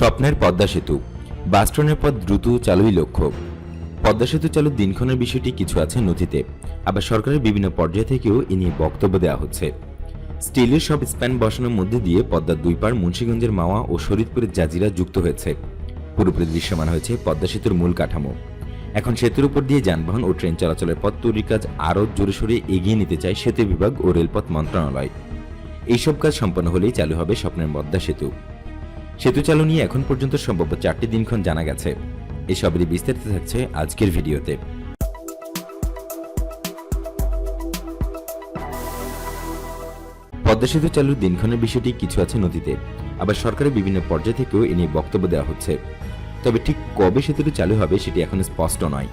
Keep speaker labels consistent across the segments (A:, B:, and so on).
A: স্বপ্নের পদ্মা সেতু। বাস ট্রেনের পথ দ্রুত চালুই লক্ষ্য। পদ্মা সেতু চালুর দিনক্ষণের বিষয়টি কিছু আছে নথিতে। আবার সরকারের বিভিন্ন পর্যায় থেকেও এ নিয়ে বক্তব্য দেওয়া হচ্ছে। স্টিলের সব স্প্যান বসানোর মধ্যে দিয়ে পদ্মার দুই পার মুন্সীগঞ্জের মাওয়া ও শরীদপুরের জাজিরা যুক্ত হয়েছে। পুরোপুরি দৃশ্যমান হয়েছে পদ্মা সেতুর মূল কাঠামো। এখন সেতুর উপর দিয়ে যানবাহন ও ট্রেন চলাচলের পথ তৈরির কাজ আরও জোরে সোরে এগিয়ে নিতে চায় সেতু বিভাগ ও রেলপথ মন্ত্রণালয়। এইসব কাজ সম্পন্ন হলেই চালু হবে স্বপ্নের পদ্মা সেতু। সেতু চালু নিয়ে এখন পর্যন্ত সম্ভাব্য চারটি দিনক্ষণ জানা গেছে। এসবেরই বিস্তারিত থাকছে আজকের ভিডিওতে। পদ্মা সেতু চালুর দিনক্ষণের বিষয়টি কিছু আছে নদীতে। আবার সরকারের বিভিন্ন পর্যায় থেকেও এ নিয়ে বক্তব্য দেওয়া হচ্ছে। তবে ঠিক কবে সেতুটি চালু হবে সেটি এখন স্পষ্ট নয়।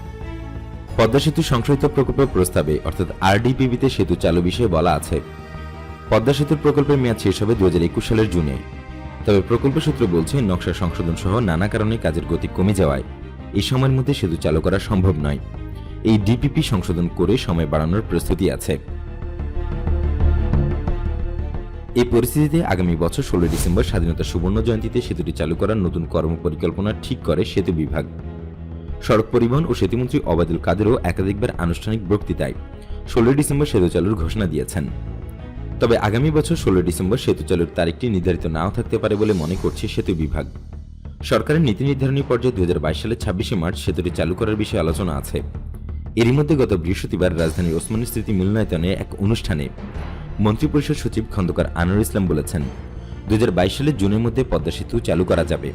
A: পদ্মা সেতু সংশোধিত প্রকল্পের প্রস্তাবে, অর্থাৎ আরডিপিবিতে সেতু চালু বিষয়ে বলা আছে। পদ্মা সেতুর প্রকল্পের মেয়াদ শেষ হবে দুই হাজার একুশ সালের জুনে। তবে প্রকল্প সূত্র বলছে, নকশা সংশোধন সহ নানা কারণে কাজের গতি কমে যাওয়ায় এই সময়ের মধ্যে সেতু চালু করা সম্ভব নয়। এই ডিপিপি সংশোধন করে সময় বাড়ানোর প্রস্তুতি আছে। এই পরিস্থিতিতে আগামী বছর ষোলো ডিসেম্বর স্বাধীনতা সুবর্ণ জয়ন্তীতে সেতুটি চালু করার নতুন কর্মপরিকল্পনা ঠিক করে সেতু বিভাগ। সড়ক পরিবহন ও সেতুমন্ত্রী অবাদুল কাদেরও একাধিকবার আনুষ্ঠানিক বক্তৃতায় ষোলোই ডিসেম্বর সেতু চালুর ঘোষণা দিয়েছেন। তবে আগামী বছর ষোলো ডিসেম্বর সেতু চালুর তারিখটি নির্ধারিত নাও থাকতে পারে বলে মনে করছে সেতু বিভাগ। সরকারের নীতি নির্ধারণী পর্যায়ে দু সালের ছাব্বিশে মার্চ সেতুটি চালু করার বিষয়ে আলোচনা আছে। এরই মধ্যে গত বৃহস্পতিবার রাজধানীর ওসমানী স্মৃতি মিলনায়তনে এক অনুষ্ঠানে মন্ত্রিপরিষদ সচিব খন্দকার আনোয়ার ইসলাম বলেছেন, দুই হাজার বাইশ সালের জুনের মধ্যে পদ্মা সেতু চালু করা যাবে।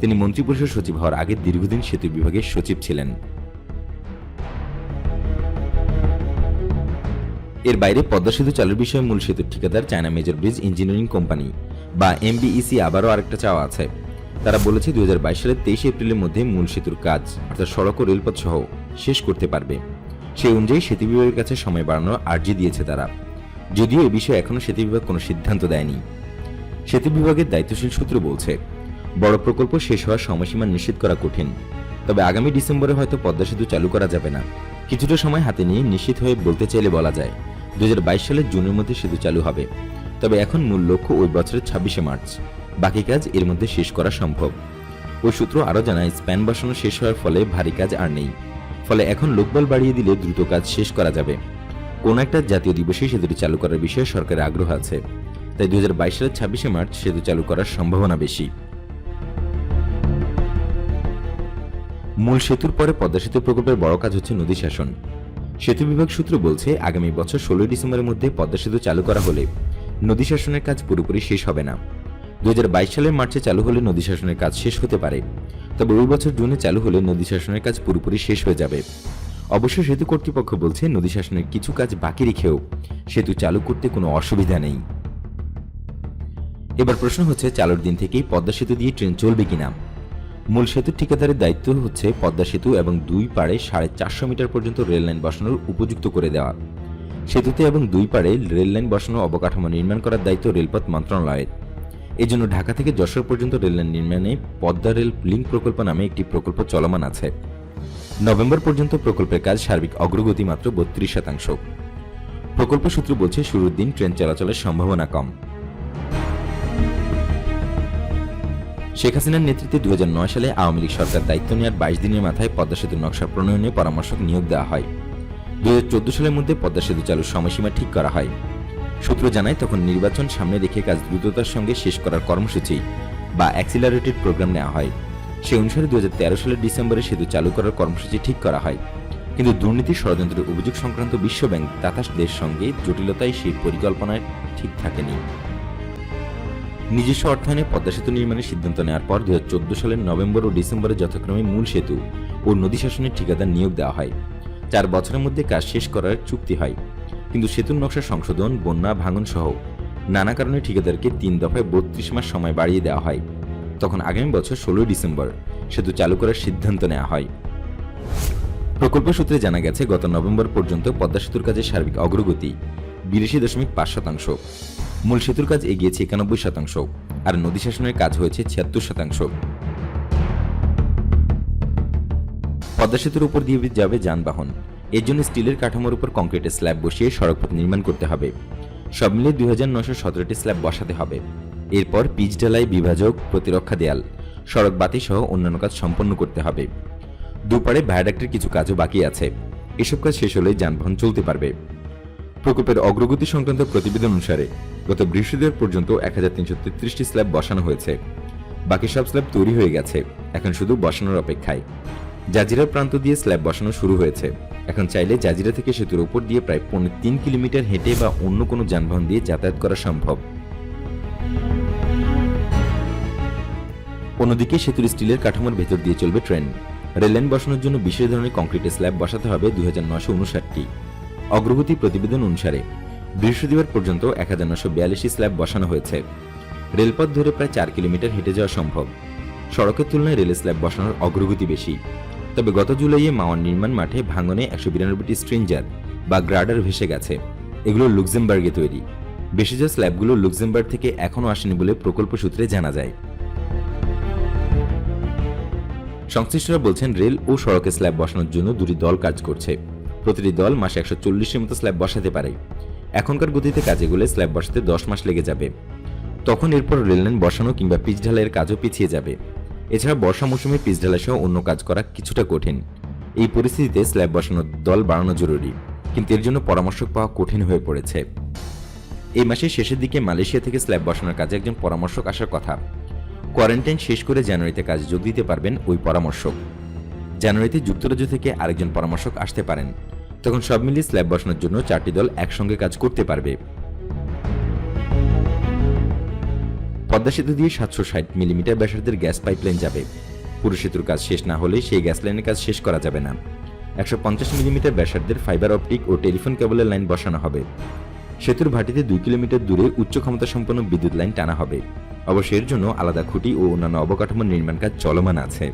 A: তিনি মন্ত্রিপরিষদ সচিব হওয়ার আগে দীর্ঘদিন সেতু বিভাগের সচিব ছিলেন। এর বাইরে পদ্মা সেতু চালুর বিষয়ে মূল সেতুর ঠিকাদার China major bridge engineering company বা এমবিইসি আবারও আরেকটা চাওয়া আছে। তারা বলেছে দুই হাজার বাইশ সালের তেইশে এপ্রিলের মধ্যে মূল সেতুর কাজ, অর্থাৎ সড়ক ও রেলপথ সহ শেষ করতে পারবে। সেই অনুযায়ী সেতু বিভাগের কাছে সময় বাড়ানোর আর্জি দিয়েছে তারা। যদিও এ বিষয়ে এখনও সেতু বিভাগ কোনো সিদ্ধান্ত দেয়নি। সেতু বিভাগের দায়িত্বশীল সূত্র বলছে, বড় প্রকল্প শেষ হওয়ার সময়সীমা নিশ্চিত করা কঠিন। তবে আগামী ডিসেম্বরে হয়তো পদ্মা সেতু চালু করা যাবে না। কিছুটা সময় হাতে নিয়ে নিশ্চিত হয়ে বলতে চাইলে বলা যায়। দুই হাজার বাইশ সালের জুনের মধ্যে সেতু চালু হবে। তবে এখন মূল লক্ষ্য ওই বছরের ছাব্বিশে মার্চ। বাকি কাজ এর মধ্যে শেষ করা সম্ভব। ওই সূত্র আরও জানায়, স্প্যান বসানো শেষ হওয়ার ফলে ভারী কাজ আর নেই। ফলে এখন লোকবল বাড়িয়ে দিলে দ্রুত কাজ শেষ করা যাবে। কোন একটা জাতীয় দিবসে সেতুটি চালু করার বিষয়ে সরকারের আগ্রহ আছে। তাই দুই হাজার বাইশ সালের ছাব্বিশে মার্চ সেতু চালু করার সম্ভাবনা বেশি। মূল সেতুর পরে পদ্মা সেতু প্রকল্পের বড় কাজ হচ্ছে নদী শাসন। সেতু বিভাগ সূত্র বলছে, আগামী বছর ষোলোই ডিসেম্বরের মধ্যে পদ্মা সেতু চালু করা হলে নদী শাসনের কাজ পুরোপুরি শেষ হবে না। দু সালের মার্চে চালু হলে নদী শাসনের কাজ শেষ হতে পারে। তবে ওই বছর জুনে চালু হলে নদী শাসনের কাজ পুরোপুরি শেষ হয়ে যাবে। অবশ্য সেতু কর্তৃপক্ষ বলছে, নদী শাসনের কিছু কাজ বাকি রেখেও সেতু চালু করতে কোনো অসুবিধা নেই। এবার প্রশ্ন হচ্ছে, চালুর দিন থেকেই পদ্মা সেতু দিয়ে ট্রেন চলবে কিনা? মূল সেতুর ঠিকাদারের দায়িত্ব হচ্ছে পদ্মা সেতু এবং দুই পাড়ে সাড়ে চারশো মিটার পর্যন্ত রেল লাইন বসানোর উপযুক্ত করে দেওয়া। সেতুতে এবং দুই পাড়ে রেল লাইন বসানো অবকাঠামো নির্মাণ করার দায়িত্ব রেলপথ মন্ত্রণালয়ের। এই জন্য ঢাকা থেকে যশোর পর্যন্ত রেল লাইন নির্মাণে পদ্মা রেল লিঙ্ক প্রকল্প নামে একটি প্রকল্প চলমান আছে। নভেম্বর পর্যন্ত প্রকল্পের কাজ সার্বিক অগ্রগতি মাত্র বত্রিশ শতাংশ। প্রকল্প সূত্র বলছে, শুরুর দিন ট্রেন চলাচলের সম্ভাবনা কম। শেখ হাসিনার নেতৃত্বে দু হাজার নয় সালে আওয়ামী লীগ সরকার দায়িত্ব নেওয়ার বাইশ দিনের মাথায় পদ্মা সেতুর নকশা প্রণয়নে পরামর্শক নিয়োগ দেওয়া হয়। দু হাজার চোদ্দ সালের মধ্যে পদ্মা সেতু চালুর সময়সীমা ঠিক করা হয়। সূত্র জানায়, তখন নির্বাচন সামনে রেখে কাজ দ্রুততার সঙ্গে শেষ করার কর্মসূচি বা অ্যাক্সিলারেটেড প্রোগ্রাম নেওয়া হয়। সে অনুসারে দু হাজার তেরো সালের ডিসেম্বরে সেতু চালু করার কর্মসূচি ঠিক করা হয়। কিন্তু দুর্নীতি ষড়যন্ত্রের অভিযোগ সংক্রান্ত বিশ্বব্যাংক তাতাসদের সঙ্গে জটিলতায় সেই পরিকল্পনায় ঠিক থাকেনি। নিজস্ব অর্থায়নে পদ্মা সেতু নির্মাণের সিদ্ধান্ত নেওয়ার পর দু হাজার চোদ্দ সালের নভেম্বর ও ডিসেম্বরে যথাক্রমে মূল সেতু ও নদী শাসনের ঠিকাদার নিয়োগ দেওয়া হয়। চার বছরের মধ্যে কাজ শেষ করার চুক্তি হয়। কিন্তু সেতুর নকশা সংশোধন, বন্যা ভাঙন সহ নানা কারণে ঠিকাদারকে তিন দফায় বত্রিশ মাস সময় বাড়িয়ে দেওয়া হয়। তখন আগামী বছর ষোলোই ডিসেম্বর সেতু চালু করার সিদ্ধান্ত নেওয়া হয়। প্রকল্প সূত্রে জানা গেছে, গত নভেম্বর পর্যন্ত পদ্মা সেতুর কাজের সার্বিক অগ্রগতি বিরাশি দশমিক পাঁচ শতাংশ। মূল সেতুর কাজ এগিয়েছে একানব্বই শতাংশ, আর নদী শাসনের কাজ হয়েছে ছিয়াত্তর শতাংশ। পদ্মা সেতুর উপর দিয়ে যাবে যানবাহন। এর জন্য স্টিলের কাঠামোর উপর কংক্রিটের স্ল্যাব বসিয়ে সড়কপথ নির্মাণ করতে হবে। সব মিলে দুই হাজার নশো সতেরোটি স্ল্যাব বসাতে হবে। এরপর পিচ ঢালাই, বিভাজক, প্রতিরক্ষা দেয়াল, সড়ক বাতি সহ অন্যান্য কাজ সম্পন্ন করতে হবে। দুপারে ভায়াডাক্টের কিছু কাজও বাকি আছে। এসব কাজ শেষ হলে যানবাহন চলতে পারবে। প্রকল্পের অগ্রগতি সংক্রান্ত প্রতিবেদন অনুসারে গত বৃহস্পতিবার পর্যন্ত এক হাজার তিনশো তেত্রিশটি স্ল্যাব বসানো হয়েছে। বাকি সব স্ল্যাব তৈরি হয়ে গেছে। এখন শুধু বসানোর অপেক্ষায়। জাজিরা প্রান্ত দিয়ে স্ল্যাব বসানো শুরু হয়েছে। এখন চাইলে জাজিরা থেকে সেতুর উপর দিয়ে প্রায় পৌনে তিন কিলোমিটার হেঁটে বা অন্য কোনো যানবাহন দিয়ে যাতায়াত করা সম্ভব। অন্যদিকে সেতুর স্টিলের কাঠামোর ভেতর দিয়ে চলবে ট্রেন। রেললাইন বসানোর জন্য বিশেষ ধরনের কংক্রিটের স্ল্যাব বসাতে হবে দুই হাজার অগ্রগতি প্রতিবেদন অনুসারে বৃহস্পতিবার পর্যন্ত এক হাজার নশো বিয়াল্লিশটি স্ল্যাব বসানো হয়েছে। রেলপথ ধরে প্রায় চার কিলোমিটার হেঁটে যাওয়া সম্ভব। সড়কের তুলনায় রেল স্ল্যাব বসানোর অগ্রগতি বেশি। তবে গত জুলাইয়ে মাওয়ার নির্মাণ মাঠে ভাঙনে একশো বিরানব্বইটি স্ট্রেঞ্জার বা গ্রাডার ভেসে গেছে। এগুলো লুক্সেমবার্গে তৈরি। বেশি যা স্ল্যাবগুলো লুক্সেমবার্গ থেকে এখনও আসেনি বলে প্রকল্প সূত্রে জানা যায়। সংশ্লিষ্টরা বলছেন, রেল ও সড়কে স্ল্যাব বসানোর জন্য দুটি দল কাজ করছে। প্রতিটি দল মাসে একশো চল্লিশের মতো স্ল্যাব বসাতে পারে। এখনকার গতিতে কাজে গেলে স্ল্যাব বসাতে দশ মাস লেগে যাবে। তখন এরপর রেললাইন বসানো কিংবা পিচ ঢালাইয়ের কাজও পিছিয়ে যাবে। এছাড়া বর্ষা মৌসুমে পিচ ঢালাই সহ অন্য কাজ করা কিছুটা কঠিন। এই পরিস্থিতিতে স্ল্যাব বসানোর দল বাড়ানো জরুরি, কিন্তু এর জন্য পরামর্শক পাওয়া কঠিন হয়ে পড়েছে। এই মাসের শেষের দিকে মালয়েশিয়া থেকে স্ল্যাব বসানোর কাজে একজন পরামর্শক আসার কথা। কোয়ারেন্টাইন শেষ করে জানুয়ারিতে কাজে যোগ দিতে পারবেন ওই পরামর্শক। জানুয়ারিতে যুক্তরাজ্য থেকে আরেকজন পরামর্শক আসতে পারেন। তখন সব মিলিয়ে স্ল্যাব বসানোর জন্য চারটি দল একসঙ্গে কাজ করতে পারবে। পদ্মা সেতু দিয়ে সাতশো ষাট মিলিমিটার ব্যাসার্ধের গ্যাস পাইপলাইন যাবে। পুরো সেতুর কাজ শেষ না হলে সেই গ্যাস লাইনের কাজ শেষ করা যাবে না। একশো পঞ্চাশ মিলিমিটার ব্যাসার্ধের ফাইবার অপটিক ও টেলিফোন কেবলের লাইন বসানো হবে। সেতুর ভাটিতে দুই কিলোমিটার দূরে উচ্চ ক্ষমতা সম্পন্ন বিদ্যুৎ লাইন টানা হবে। অবশ্য এর জন্য আলাদা খুঁটি ও অন্যান্য অবকাঠামো নির্মাণ কাজ চলমান আছে।